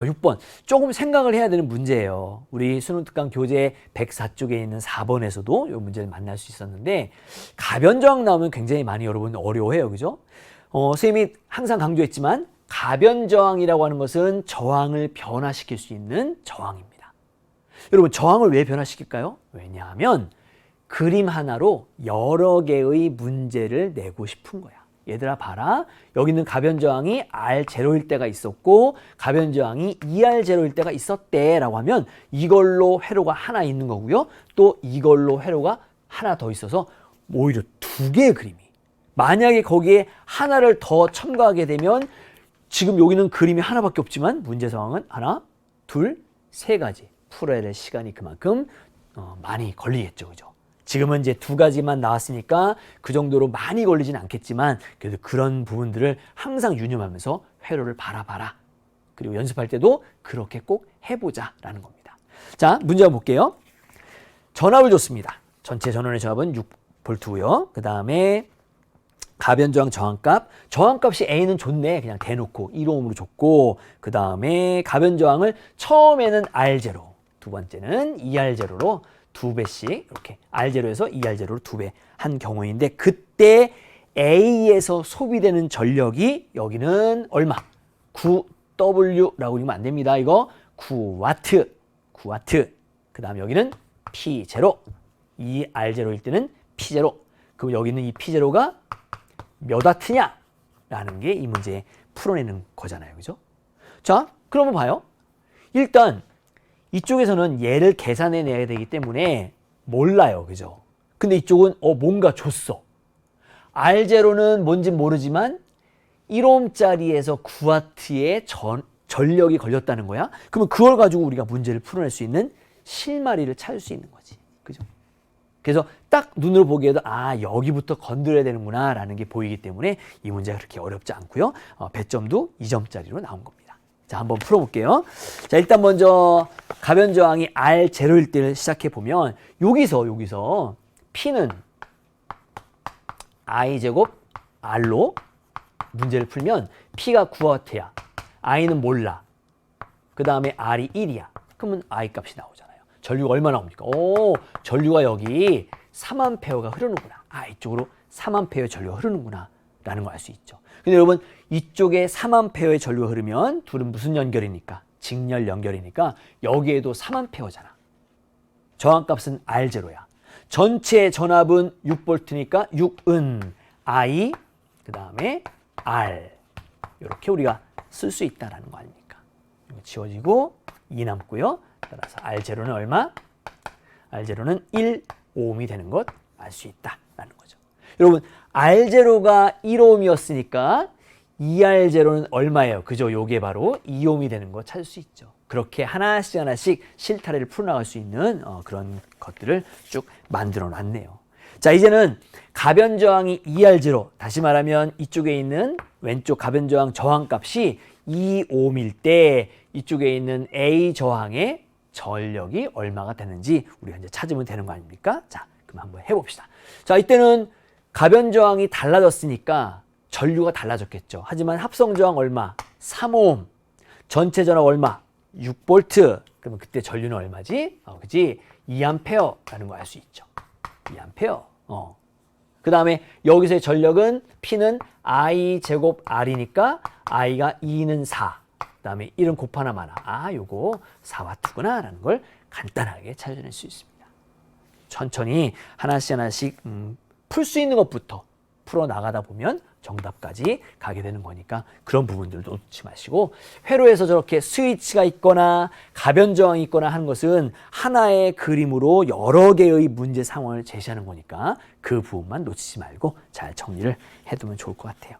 6번 조금 생각을 해야 되는 문제예요. 우리 수능 특강 교재 104쪽에 있는 4번에서도 이 문제를 만날 수 있었는데 가변 저항 나오면 굉장히 많이 여러분 어려워해요. 그죠? 어, 선생님이 항상 강조했지만 가변 저항이라고 하는 것은 저항을 변화시킬 수 있는 저항입니다. 여러분 저항을 왜 변화시킬까요? 왜냐하면 그림 하나로 여러 개의 문제를 내고 싶은 거야. 얘들아 봐라. 여기 있는 가변 저항이 R0일 때가 있었고 가변 저항이 2R0일 때가 있었대라고 하면 이걸로 회로가 하나 있는 거고요. 또 이걸로 회로가 하나 더 있어서 오히려 두 개의 그림이 만약에 거기에 하나를 더 첨가하게 되면 지금 여기는 그림이 하나밖에 없지만 문제 상황은 하나, 둘, 세 가지 풀어야 될 시간이 그만큼 어, 많이 걸리겠죠. 그죠? 지금은 이제 두 가지만 나왔으니까 그 정도로 많이 걸리진 않겠지만 그래도 그런 부분들을 항상 유념하면서 회로를 바라봐라. 그리고 연습할 때도 그렇게 꼭 해보자라는 겁니다. 자, 문제 한번 볼게요. 전압을 줬습니다. 전체 전원의 전압은 6V고요. 그 다음에 가변 저항 저항값. 저항값이 A는 좋네. 그냥 대놓고 1오음으로 줬고 그 다음에 가변 저항을 처음에는 R0, 두 번째는 2R0로 두 배씩 이렇게 R0에서 2R0로 두 배 한 경우인데 그때 A에서 소비되는 전력이 여기는 얼마? 9W라고 그러면 안 됩니다. 이거 9와트, 9와트. 그 다음 여기는 P0, 2R0일 때는 P0. 그럼 여기는 이 P0가 몇 와트냐? 라는 게 이 문제 풀어내는 거잖아요. 그죠? 자, 그러면 봐요. 일단 이쪽에서는 얘를 계산해 내야 되기 때문에 몰라요. 그죠? 근데 이쪽은 어 뭔가 줬어. R0는 뭔지 모르지만 1옴짜리에서 9와트의 전, 전력이 걸렸다는 거야. 그러면 그걸 가지고 우리가 문제를 풀어낼 수 있는 실마리를 찾을 수 있는 거지. 그죠? 그래서 딱 눈으로 보기에도 아 여기부터 건드려야 되는구나 라는 게 보이기 때문에 이 문제가 그렇게 어렵지 않고요. 어, 배점도 2점짜리로 나온 겁니다. 자 한번 풀어볼게요. 자 일단 먼저 가변 저항이 R0일 때를 시작해 보면 여기서 여기서 P는 I 제곱 R로 문제를 풀면 P가 9와트야. I는 몰라. 그 다음에 R이 1이야. 그러면 I 값이 나오잖아요. 전류가 얼마 나옵니까? 오, 전류가 여기 3암페어가 흐르는구나. 아, 이쪽으로 3암페어의 전류가 흐르는구나. 라는 걸 알 수 있죠. 근데 여러분, 이쪽에 3암페어의 전류가 흐르면 둘은 무슨 연결이니까? 직렬 연결이니까 여기에도 3암페어잖아. 저항값은 R0야. 전체 전압은 6V니까 6은 I, 그 다음에 R. 이렇게 우리가 쓸 수 있다는 거 아닙니까? 지워지고 2 남고요. 따라서 R0는 얼마? R0는 1 오음이 되는 것 알 수 있다라는 거죠. 여러분 R0가 1 오음이었으니까 2R0는 얼마예요? 그죠? 요게 바로 2오음이 되는 거 찾을 수 있죠. 그렇게 하나씩 하나씩 실타래를 풀어나갈 수 있는 어, 그런 것들을 쭉 만들어 놨네요. 자, 이제는 가변 저항이 2R0, 다시 말하면 이쪽에 있는 왼쪽 가변 저항 저항 값이 2오음일 때 이쪽에 있는 A 저항의 전력이 얼마가 되는지 우리가 이제 찾으면 되는 거 아닙니까? 자, 그럼 한번 해봅시다. 자, 이때는 가변 저항이 달라졌으니까 전류가 달라졌겠죠. 하지만 합성 저항 얼마? 3오hm. 전체 전압 얼마? 6V. 그러면 그때 전류는 얼마지? 어, 그지? 2A라는 거 알 수 있죠. 2A. 어. 그 다음에 여기서의 전력은 P는 I 제곱 R이니까 I가 2는 4. 그 다음에 1은 곱하나 마나. 아, 요거 4와트구나. 라는 걸 간단하게 찾아낼 수 있습니다. 천천히 하나씩 하나씩 음, 풀 수 있는 것부터 풀어 나가다 보면 정답까지 가게 되는 거니까 그런 부분들도 놓지 마시고 회로에서 저렇게 스위치가 있거나 가변 저항이 있거나 하는 것은 하나의 그림으로 여러 개의 문제 상황을 제시하는 거니까 그 부분만 놓치지 말고 잘 정리를 해두면 좋을 것 같아요.